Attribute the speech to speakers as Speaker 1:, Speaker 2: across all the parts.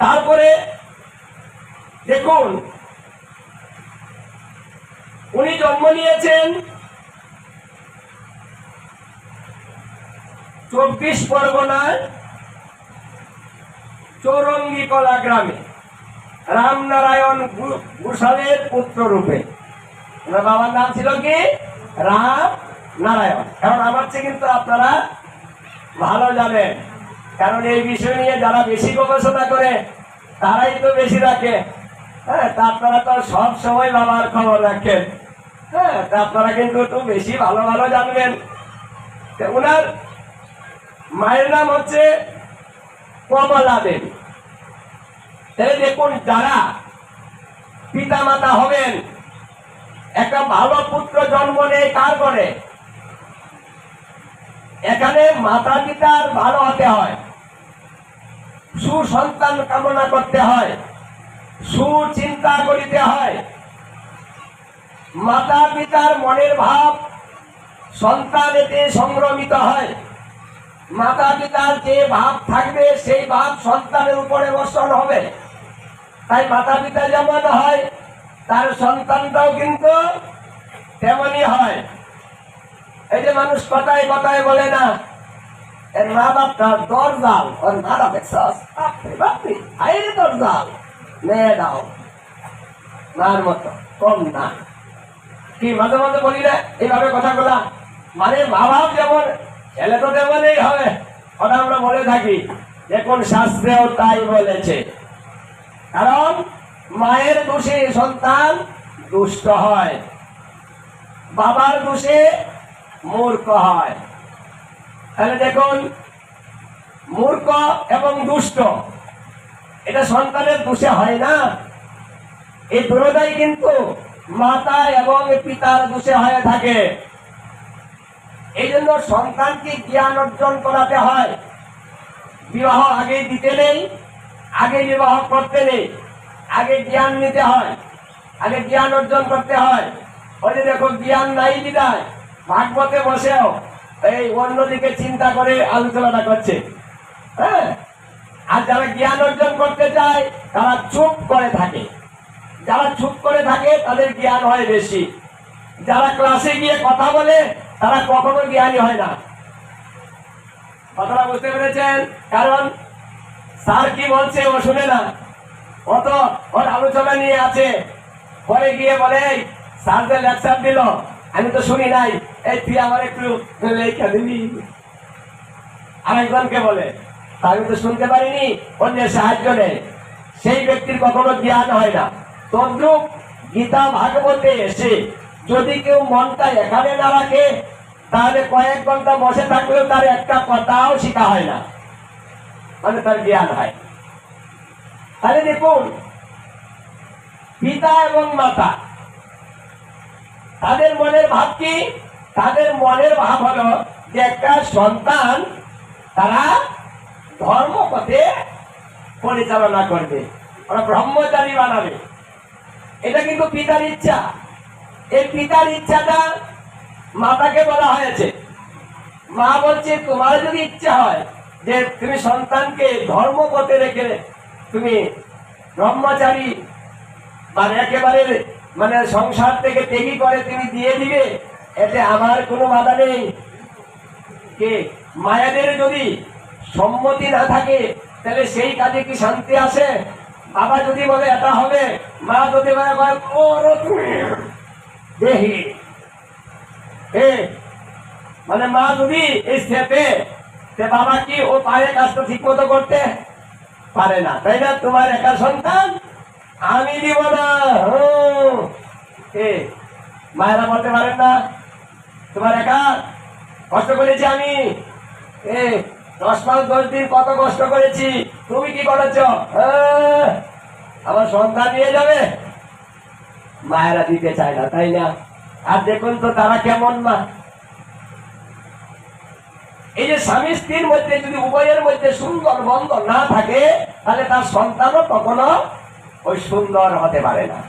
Speaker 1: তারপরে দেখুন, উনি জন্ম নিয়েছেন চব্বিশ পরগনার চৌরঙ্গি কলা গ্রামে, রামনারায়ণ ঘোষালের পুত্র রূপে। ওনার বাবার নাম ছিল কি? রাম নারায়ণ কারণ আমার চেয়ে কিন্তু আপনারা ভালো জানেন। কারণ এই বিষয় নিয়ে যারা বেশি গবেষণা করে তারাই তো বেশি রাখে। হ্যাঁ আপনারা তো সব সময় বাবার খবর রাখেন। হ্যাঁ আপনারা কিন্তু একটু বেশি ভালো ভালো জানবেন। ওনার মায়ের নাম হচ্ছে কমলা দেবী। তাহলে দেখুন, যারা পিতা মাতা হবেন, একটা ভালো পুত্র জন্ম নেই কার করে এখানে মাতা পিতার ভালো হতে হয়। সুসন্তান কামনা করতে হয়, সুচিন্তা করিতে হয়। মাতা পিতার মনের ভাব সন্তান এতে সংক্রমিত হয়। মাতা পিতার যে ভাব থাকবে, সেই ভাব সন্তানের উপরে বর্ষণ হবে। তাই মাতা পিতা যেমন হয়, তার সন্তানটাও কিন্তু তেমনই হয়। এই যে মানুষ কথায় কথায় বলে না এর মা বাপটা দরজাল, ওর মা বাপের শ্বাস বাপরে আইরে দরজাল। মেয়ে দাও, মার মতো, কম না। কি মাঝে মাঝে বলি না এইভাবে কথা বলা মানে মা বাপ যেমন, ছেলে তো তেমনই হবে কথা আমরা বলে থাকি দেখুন শাস্ত্রেও তাই বলেছে। কারণ, মায়ের দোষে সন্তান দুষ্ট হয়। বাবার দোষে মূর্খ হয়। তাহলে দেখুন, মূর্খ এবং দুষ্ট, এটা সন্তানের দোষে হয় না। এই দুটাই কিন্তু মাতা এবং পিতার দোষে হয়ে থাকে। এই জন্য সন্তানকে জ্ঞান অর্জন করাতে হয়। বিবাহ আগে দিতে নেই, আগে বিবাহ করতে নেই, আগে জ্ঞান নিতে হয়, আগে জ্ঞান অর্জন করতে হয়। ওই দেখো জ্ঞান নাই বিদায় ভাগবতে বসেও এই অন্যদিকে চিন্তা করে আলোচনাটা করছে। হ্যাঁ? আর যারা জ্ঞান অর্জন করতে চায় তারা চুপ করে থাকে। যারা চুপ করে থাকে তাদের জ্ঞান হয় বেশি। যারা ক্লাসে গিয়ে কথা বলে তারা কখনো জ্ঞানী হয় না। কথাটা বুঝতে পেরেছেন? কারণ স্যার কি বলছে ও শুনে না। ও তো ওর আলোচনা নিয়ে আছে। পরে গিয়ে বলে "এই, স্যার যে লেকচার দিল। আমি তো শুনি নাই। এই তুই আমার একটু লেখা দিবি আরেকজনকে বলে? আমি তো শুনতে পারিনি, অন্যের সাহায্য নেই। সেই ব্যক্তির কখনো জ্ঞান হয় না। তদ্রুপ গীতা ভাগবতে এসে যদি কেউ মনটা এখানে না রাখে, তাহলে কয়েক ঘণ্টা বসে থাকলেও তার একটা কথাও শেখা হয় না। মানে তার জ্ঞান হয়। তাহলে দেখুন, পিতা এবং মাতা তাদের মনের ভাব কি? তাদের মনের ভাব হলো যে একটা সন্তান তারা ধর্ম পথে পরিচালনা করবে, ওরা ব্রহ্মচারী বানাবে। এটা কিন্তু পিতার ইচ্ছা। এই পিতার ইচ্ছাটা মাতাকে বলা হয়েছে। মা বলছে, তোমার যদি ইচ্ছা হয় যে তুমি সন্তানকে ধর্ম পথে রেখে তুমি ব্রহ্মচারী মানে একেবারে মানে সংসার থেকে ত্যাগী করে তুমি দিয়ে দিবে এতে আমার কোনো বাধা নেই। কে? মায়াদের যদি সম্মতি না থাকে তাহলে সেই কাজে কি শান্তি আসে বাবা যদি বলে এটা হবে। মা যদি বলে বলে, "করো দেহি। এ মানে মা যদি এই স্টেপে সে বাবা কি ও পারে কাজটা ঠিক মতো করতে? পারে না। তাই না? তোমার একা সন্তান আমি দিব না হুম। এ মায়েরা বলতে পারেন না। তোমার একা? কষ্ট করেছি আমি। এ, দশ মাস দশ দিন কত কষ্ট করেছি। তুমি কি করেছ? আমার সন্তান নিয়ে যাবে। মায়েরা দিতে চায় না, তাই না? আর দেখুন তো তারা কেমন মা। এই যে স্বামী স্ত্রীর মধ্যে যদি উভয়ের মধ্যে সুন্দর বন্ধন না থাকে, তাহলে তার সন্তানও কখনো ওই সুন্দর হতে পারে না।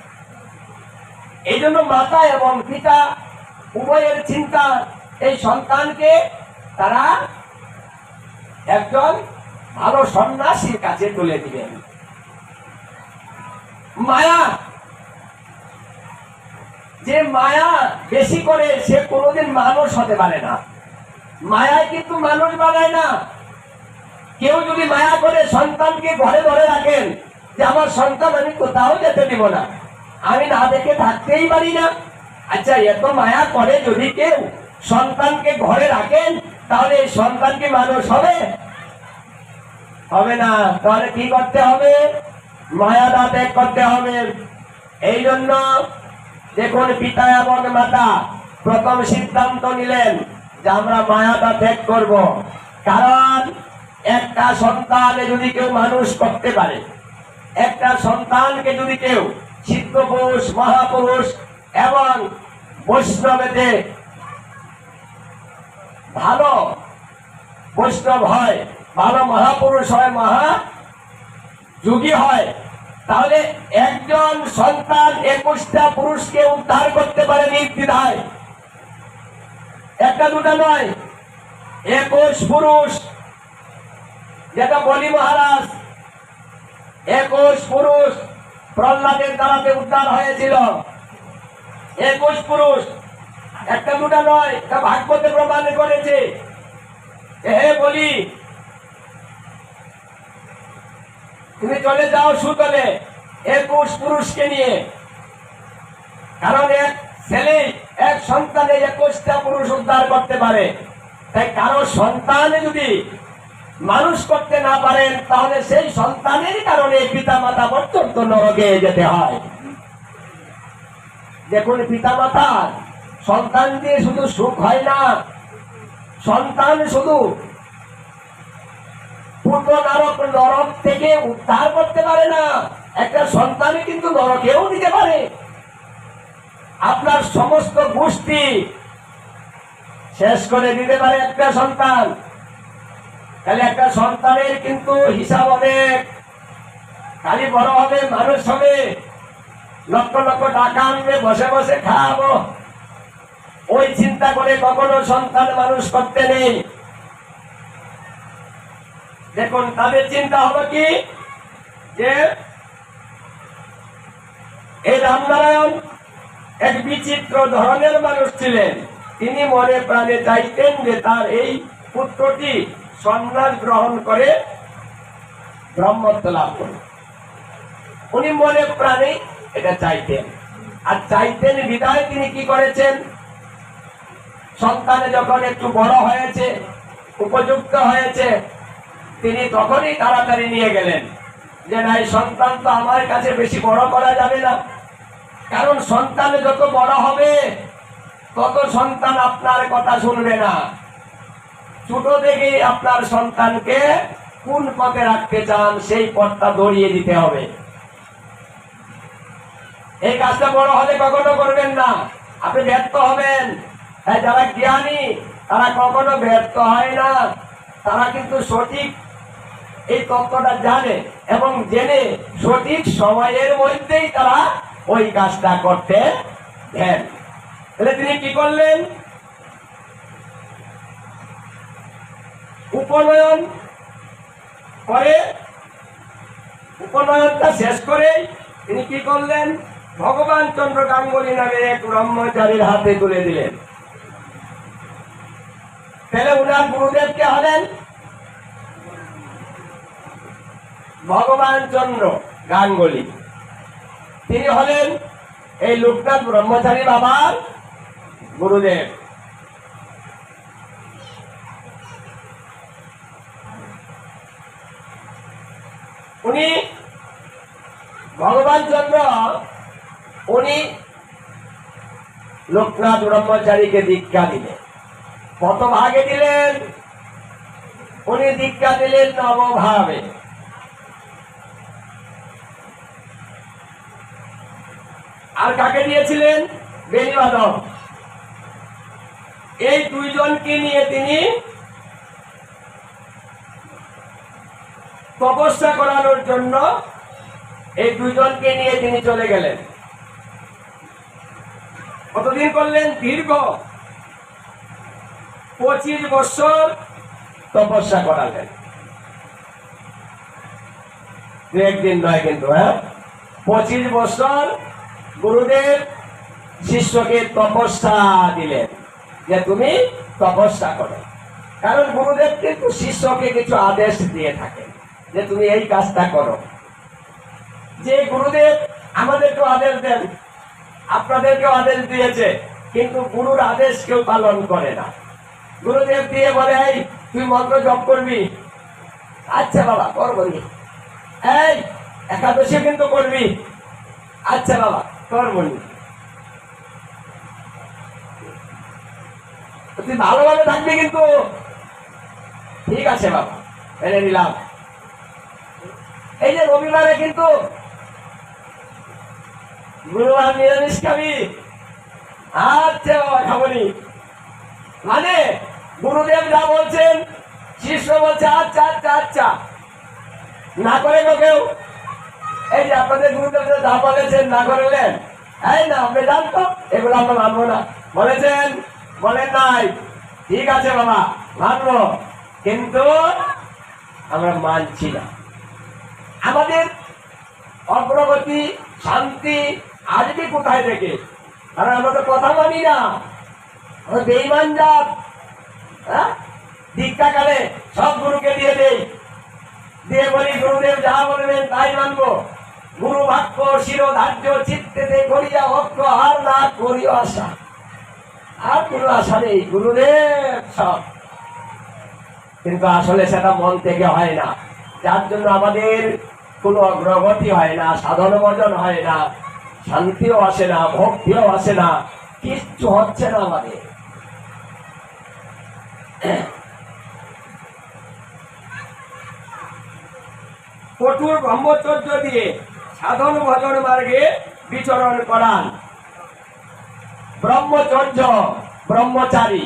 Speaker 1: এই জন্য মাতা এবং পিতা, উভয়ের চিন্তা, এই সন্তানকে তারা একজন ভালো সন্ন্যাসীর কাছে তুলে দিবেন। মায়া, যে মায়া বেশি করে সে কোনোদিন মানুষ হতে পারে না। মায়ায় কিন্তু মানুষ বানায় না। কেউ যদি মায়া করে সন্তানকে ঘরে ধরে রাখেন যে আমার সন্তান আমি কোথাও যেতে দিব না। আমি না দেখে থাকতেই পারি না। আচ্ছা এত মায়া করে যদি কেউ সন্তানকে ঘরে রাখেন, তাহলে এই সন্তান কি মানুষ হবে? হবে না। তাহলে কি করতে হবে? মায়াটা ত্যাগ করতে হবে। এই জন্য দেখুন পিতা এবং মাতা, প্রথম সিদ্ধান্ত নিলেন যে আমরা মায়াটা ত্যাগ করব। কারণ একটা সন্তানে যদি কেউ মানুষ করতে পারে একটা সন্তানকে যদি কেউ সিদ্ধ পুরুষ মহাপুরুষ এবং বৈষ্ণবেতে ভালো বৈষ্ণব হয়, ভালো মহাপুরুষ হয়, মহা যুগী হয়, তাহলে একজন সন্তান একুশটা পুরুষকে উদ্ধার করতে পারে নির্দ্বিধায়। একটা দুটা নয়। একুশ পুরুষ, যেটা বলি মহারাজ একুশ পুরুষ প্রহ্লাদের দ্বারাতে উদ্ধার হয়েছিল। একুশ পুরুষ, একটা দুটা নয় তা ভাগবতে প্রমাণ করেছে হে বলি, তুমি চলে যাও সুতলে একুশ পুরুষকে নিয়ে। কারণ এক ছেলে, এক সন্তানে একুশটা পুরুষ উদ্ধার করতে পারে। তাই কারও সন্তানে যদি মানুষ করতে না পারেন, তাহলে সেই সন্তানের কারণে পিতা মাতা পর্যন্ত নরকে যেতে হয়। দেখুন পিতা মাতা সন্তান দিয়ে শুধু সুখ হয় না, সন্তান শুধু পূর্ব নরক থেকে উদ্ধার করতে পারে না, একটা সন্তানই কিন্তু নরকেও নিতে পারে। আপনার সমস্ত গোষ্ঠী শেষ করে দিতে পারে একটা সন্তান। তাহলে একটা সন্তানের কিন্তু হিসাব অনেক খালি বড় হবে, মানুষ হবে। লক্ষ লক্ষ টাকা আনবে, বসে বসে খাওয়াবো। ওই চিন্তা করে কখনো সন্তান মানুষ করতে নেই। দেখুন, তাদের চিন্তা হলো কি? যে এই রামনারায়ণ এক বিচিত্র ধরনের মানুষ ছিলেন। তিনি মনে প্রাণে চাইতেন যে তার এই পুত্রটি সন্ন্যাস গ্রহণ করে ব্রহ্মত্ব লাভ করবে উনি মনে প্রাণে এটা চাইতেন। আর চাইতেন বিদায় তিনি কি করেছেন? সন্তানে যখন একটু বড় হয়েছে, উপযুক্ত হয়েছে, তিনি তখনই তাড়াতাড়ি নিয়ে গেলেন। যে না সন্তান তো আমার কাছে বেশি বড় করা যাবে না। কারণ সন্তান যত বড় হবে, তত সন্তান আপনার কথা শুনবে না। ছোট থেকে আপনার সন্তানকে কোন পথে রাখতে চান, সেই পথটা দড়িয়ে দিতে হবে। এই কাজটা বড় হলে কখনো করবেন না। আপনি ব্যর্থ হবেন। হ্যাঁ যারা জ্ঞানী, তারা কখনো ব্যর্থ হয় না। তারা কিন্তু সঠিক এই তত্ত্বটা জানে এবং জেনে সঠিক সময়ের মধ্যেই তারা ওই কাজটা করতে দেন। তাহলে তিনি কি করলেন? উপনয়ন করে, উপনয়নটা শেষ করে তিনি কি করলেন? ভগবান চন্দ্র গাঙ্গুলি নামে এক ব্রহ্মচারীর হাতে তুলে দিলেন। তাহলে উনার গুরুদেব কে হলেন? ভগবান চন্দ্র গাঙ্গুলি। তিনি হলেন এই লোকনাথ ব্রহ্মচারী বাবার গুরুদেব। উনি ভগবান চন্দ্র, উনি লোকনাথ ব্রহ্মচারীকে দীক্ষা দিলেন। কত ভাগে দিলেন, উনি দীক্ষা দিলেন নবভাবে। আর কাকে দিয়েছিলেন? বেনিবাদক এই দুইজনকে নিয়ে তিনি তপস্যা করানোর জন্য এই দুইজনকে নিয়ে তিনি চলে গেলেন। কতদিন করলেন? দীর্ঘ পঁচিশ বছর তপস্যা করালেন। একদিন নয় কিন্তু হ্যাঁ? পঁচিশ বছর গুরুদেব শিষ্যকে তপস্যা দিলেন যে তুমি তপস্যা করো। কারণ গুরুদেব কিন্তু শিষ্যকে কিছু আদেশ দিয়ে থাকেন। যে তুমি এই কাজটা করো। যে গুরুদেব আমাদেরকে আদেশ দেন, আপনাদেরকেও আদেশ দিয়েছে, কিন্তু গুরুর আদেশ কেউ পালন করে না। গুরুদেব দিয়ে বলে, এই, তুই মন্ত্র জপ করবি? আচ্ছা বাবা, করব এই, একাদশী কিন্তু করবি? আচ্ছা বাবা, করব। তুই ভালোভাবে থাকবি কিন্তু। ঠিক আছে বাবা, মেনে নিলাম। এই যে রবিবারে কিন্তু গুরুবার নিরামিষ খাবি। আচ্ছা খাবনি। মানে গুরুদেব যা বলছেন, শিষ্য বলছে আচ্ছা আচ্ছা আচ্ছা। না করে কেউ। এই যে আপনাদের গুরুদেব যা বলেছেন, না করলেন এই না আপনি জানতো এগুলো আমরা মানবো না। বলেছেন, বলেন নাই। ঠিক আছে বাবা, মানবো। কিন্তু আমরা মানছি না। আমাদের অগ্রগতি, শান্তি আসবে কোথায় থেকে? কারণ আমরা তো কথা মানি না। বেইমান জাত। হ্যাঁ? দীক্ষাকালে সব গুরুকে দিয়ে দেই। দিয়ে বলি, গুরুদেব যা বলবেন তাই মানবো। গুরু বাক্য শিরোধার্য চিত্তেতে করিয়া অক্ষ আর না করিও আশা। আর কোনো আশা নেই। গুরুদেব সব। কিন্তু আসলে সেটা মন থেকে হয় না। যার জন্য আমাদের কোনো অগ্রগতি হয় না, সাধন ভজন হয় না, শান্তিও আসে না, ভক্তিও আসে না, কিচ্ছু হচ্ছে না আমাদের। কঠোর ব্রহ্মচর্য দিয়ে সাধন ভজন মার্গে বিচরণ করান। ব্রহ্মচর্য, ব্রহ্মচারী।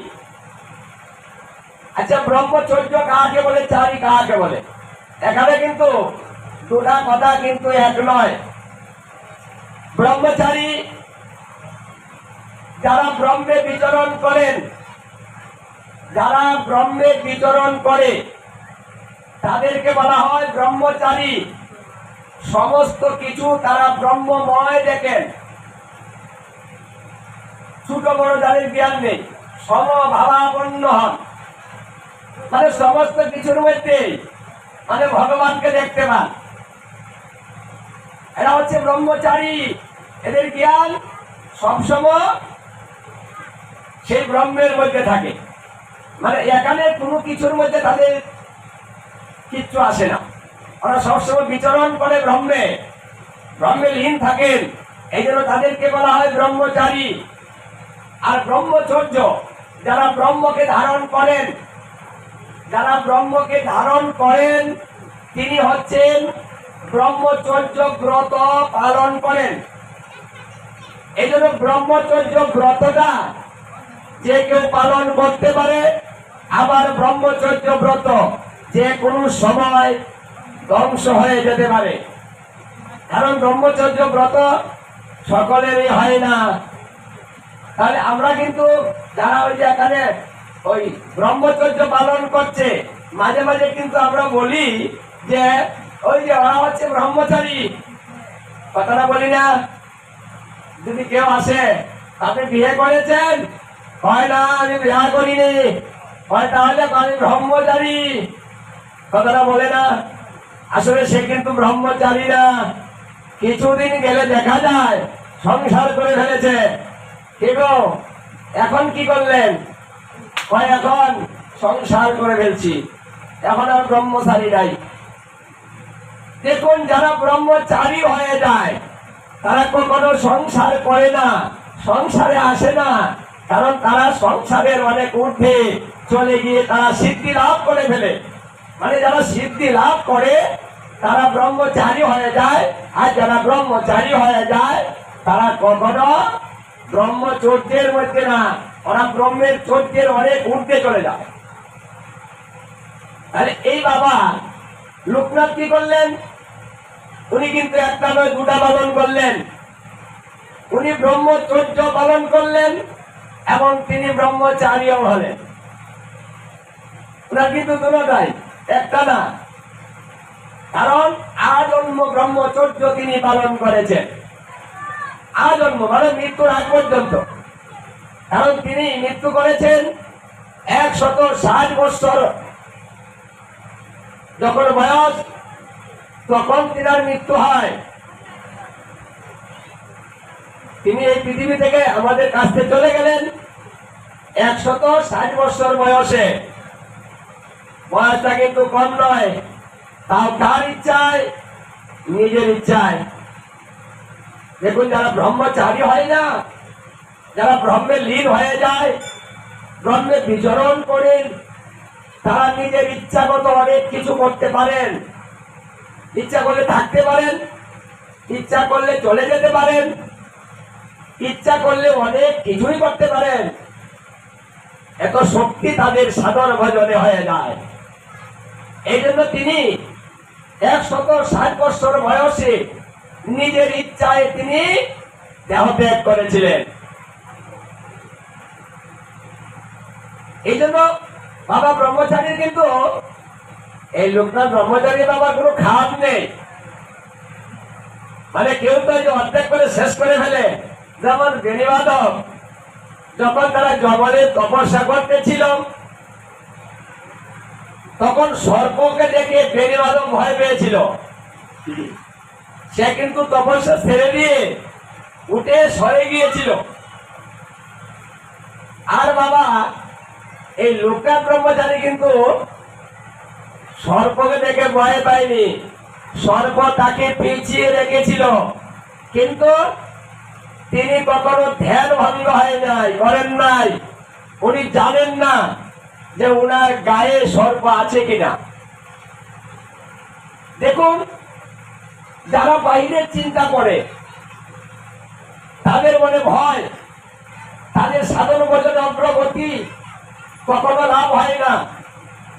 Speaker 1: আচ্ছা ব্রহ্মচর্য কাকে বলে? চারি কাকে বলে? এখানে কিন্তু দুটা কথা কিন্তু এক নয়। ব্রহ্মচারী, যারা ব্রহ্মে বিচরণ করেন, যারা ব্রহ্মে বিচরণ করে, তাদেরকে বলা হয় ব্রহ্মচারী। সমস্ত কিছু তারা ব্রহ্মময় দেখেন। ছোট বড় যাদের জ্ঞান নেই, সমভাবাপন্ন হন। মানে সমস্ত কিছুর মধ্যে মানে ভগবানকে দেখতে পান। এরা হচ্ছে ব্রহ্মচারী। এদের জ্ঞান সবসময় সেই ব্রহ্মের মধ্যে থাকে। মানে এখানে কোনো কিছুর মধ্যে তাদের কিচ্ছু আসে না। ওরা সবসময় বিচরণ করে ব্রহ্মে। ব্রহ্মে লীন থাকেন। এই জন্য তাদেরকে বলা হয় ব্রহ্মচারী। আর ব্রহ্মচর্য, যারা ব্রহ্মকে ধারণ করেন, যারা ব্রহ্মকে ধারণ করেন, তিনি হচ্ছেন ব্রহ্মচর্য ব্রত পালন করেন। এই জন্য ব্রহ্মচর্য ব্রতটা যে কেউ পালন করতে পারে, আবার ব্রহ্মচর্য ব্রত যে কোনো সময় ধ্বংস হয়ে যেতে পারে। কারণ ব্রহ্মচর্য ব্রত সকলেরই হয় না। তাহলে আমরা কিন্তু যারা ওই যে এখানে ওই ব্রহ্মচর্য পালন করছে, মাঝে মাঝে কিন্তু আমরা বলি যে ওই যে ওরা হচ্ছে ব্রহ্মচারী। কথাটা বলি না। যদি কেউ আসে আপনি বিয়ে করেছেন? হয় না, আমি বিয়ে করিনি। হয় তাহলে আমি ব্রহ্মচারী। কথাটা বলে না। আসলে সে কিন্তু ব্রহ্মচারী না। কিছুদিন গেলে দেখা যায়, সংসার করে ফেলেছে। কি গো? এখন কি করলেন? কয় এখন সংসার করে ফেলছি। এখন আর ব্রহ্মচারী নাই। দেখুন, যারা ব্রহ্মচারী হয়ে যায়, তারা কখনো সংসার করে না, সংসারে আসে না, কারণ তারা সংসারের অনেক ঊর্ধ্বে চলে গিয়ে তারা সিদ্ধি লাভ করে ফেলে। মানে যারা সিদ্ধি লাভ করে, তারা ব্রহ্মচারী হয়ে যায়, আর যারা ব্রহ্মচারী হয়ে যায়, তারা কখনো ব্রহ্মচর্যের মধ্যে না, ওরা ব্রহ্মের চর্যের অনেক ঊর্ধ্বে চলে যায়। তাহলে এই বাবা লোকনাথ কি করলেন? উনি কিন্তু একটা নয়, দুটা পালন করলেন। উনি ব্রহ্মচর্য পালন করলেন এবং তিনি ব্রহ্মচারীও হলেন। ওনার কিন্তু দুটাই, একটা না। কারণ আজন্ম ব্রহ্মচর্য তিনি পালন করেছেন। আজন্ম মানে মৃত্যুর আগ পর্যন্ত। কারণ তিনি মৃত্যু করেছেন একশত ষাট বছর যখন বয়স তখন তিনার মৃত্যু হয়। তিনি এই পৃথিবী থেকে আমাদের কাছ চলে গেলেন একশত ষাট বছর বয়সে। বয়সটা কিন্তু কম নয়, তাও কার ইচ্ছায়, নিজের ইচ্ছায়। দেখুন, যারা ব্রহ্মচারী হয় না, যারা ব্রহ্মে লীন হয়ে যায়, ব্রহ্মে বিচরণ করেন, তারা নিজের ইচ্ছাগত অনেক কিছু করতে পারেন। ইচ্ছা করলে থাকতে পারেন, ইচ্ছা করলে চলে যেতে পারেন, ইচ্ছা করলে অনেক কিছুই করতে পারেন। এত শক্তি তাদের সাধন ভজনে হয়ে যায়। এই জন্য তিনি একশত ষাট বছর বয়সে নিজের ইচ্ছায় তিনি দেহ ত্যাগ করেছিলেন। এই জন্য বাবা ব্রহ্মচারীর কিন্তু এই লোকনাথ ব্রহ্মচারী বাবার কোনো খাপ নেই। মানে কেউ তো অর্ধেক করে শেষ করে ফেলে। যেমন বেণীবাদক যখন তারা জঙ্গলে তপস্যা করতেছিল তখন সর্পকে দেখে বেণীবাদক ভয় পেয়েছিল। সে কিন্তু তপস্যা ছেড়ে দিয়ে উঠে সরে গিয়েছিল। আর বাবা, এই লোকনাথ ব্রহ্মচারী কিন্তু সর্পকে দেখে ভয় পায়নি। সর্প তাকে পিছিয়ে রেখেছিল। কিন্তু তিনি কখনো ধ্যান ভঙ্গ হয় নাই, করেন নাই। উনি জানেন না যে উনার গায়ে সর্প আছে কিনা। দেখুন, যারা বাহিরের চিন্তা করে, তাদের মনে ভয়। তাদের সাধন ভোজন অগ্রগতি কখনো লাভ হয় না।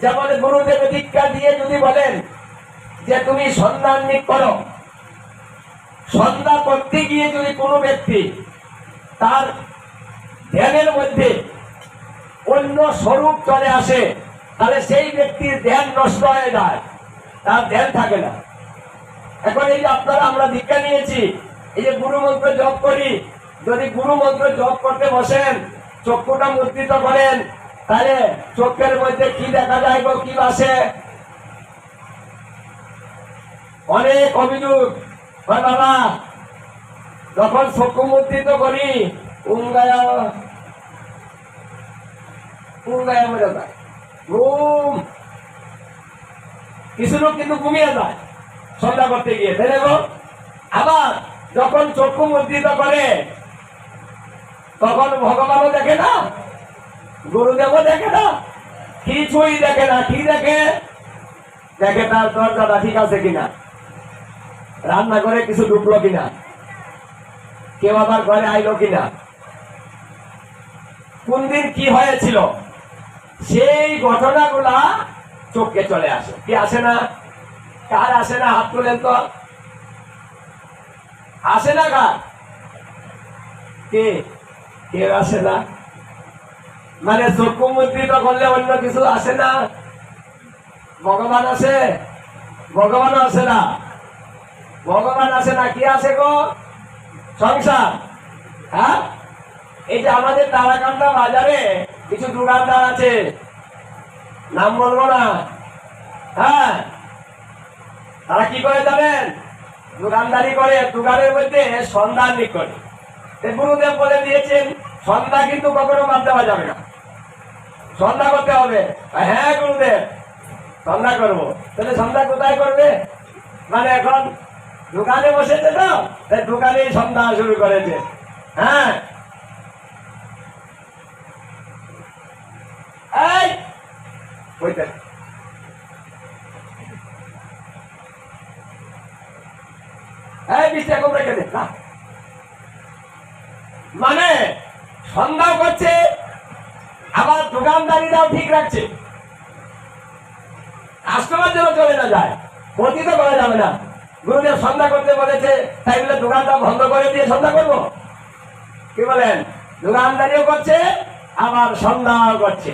Speaker 1: যেমন গুরুদেব দীক্ষা দিয়ে যদি বলেন যে তুমি সন্ধানিক করো, সন্ধ্যা করতে গিয়ে যদি কোনো ব্যক্তি তার ধ্যানের মধ্যে অন্য স্বরূপ চলে আসে, তাহলে সেই ব্যক্তির ধ্যান নষ্ট হয়ে যায়, তার ধ্যান থাকে না। এখন এই যে আপনারা, আমরা দীক্ষা নিয়েছি, এই যে গুরু মন্ত্র জপ করি, যদি গুরু মন্ত্র জপ করতে বসেন, চক্ষুটা মুদ্রিত করেন তাহলে চোখের মধ্যে কি দেখা যায় গো, কি আসে অনেক অভিযোগ। বাবা, যখন চক্ষু মুদ্রিত করি কিছু লোক কিন্তু ঘুমিয়ে যায় সন্ধ্যা করতে গিয়ে। তাই গো? আবার যখন চক্ষু মুদ্রিত করে, তখন ভগবানও দেখে না গুরুদেবও দেখে না? কিছুই দেখে না, কি দেখে? দেখে তার দরজাটা ঠিক আছে কিনা? রান্না করে কিছু ঢুকলো কিনা? কেউ আবার ঘরে আইলো কিনা? কোন দিন কি হয়েছিল? সেই ঘটনাগুলা চোখে চলে আসে। কি আসে না? কার আসে না? হাত তুলেন তো। আসে না কার? কে? কেউ আসে না? মানে চক্ষু মুদ্রিত করলে অন্য কিছু আসে না। ভগবান আছে ভগবান আসে না। ভগবান আসে না, কি আসে গো? সংসার। হ্যাঁ? এই যে আমাদের তারাকান্দা বাজারে কিছু দোকানদার আছে। নাম বলব না। হ্যাঁ? তারা কি করে জানেন? দোকানদারি করে, দোকানের মধ্যে সন্ধান করে। গুরুদেব বলে দিয়েছেন, সন্ধ্যা কিন্তু কখনো বাদ দেওয়া যাবে না। সন্ধ্যা করতে হবে। হ্যাঁ গুরুদেব, সন্ধ্যা করব। তাহলে সন্ধ্যা কোথায় করবে? মানে এখন দোকানে বসেছে তো? তাই দোকানেই সন্ধ্যা শুরু করেছে। হ্যাঁ। মানে সন্ধ্যা করছে আবার দোকানদারিরাও ঠিক রাখছে। কাস্টমার যেন চলে না যায় ক্ষতি তো করা যাবে না। গুরুদেব সন্ধ্যা করতে বলেছে, তাই বলে দোকানটা বন্ধ করে দিয়ে সন্ধ্যা করব। কি বলেন? দোকানদারিও করছে, আবার সন্ধ্যাও করছে।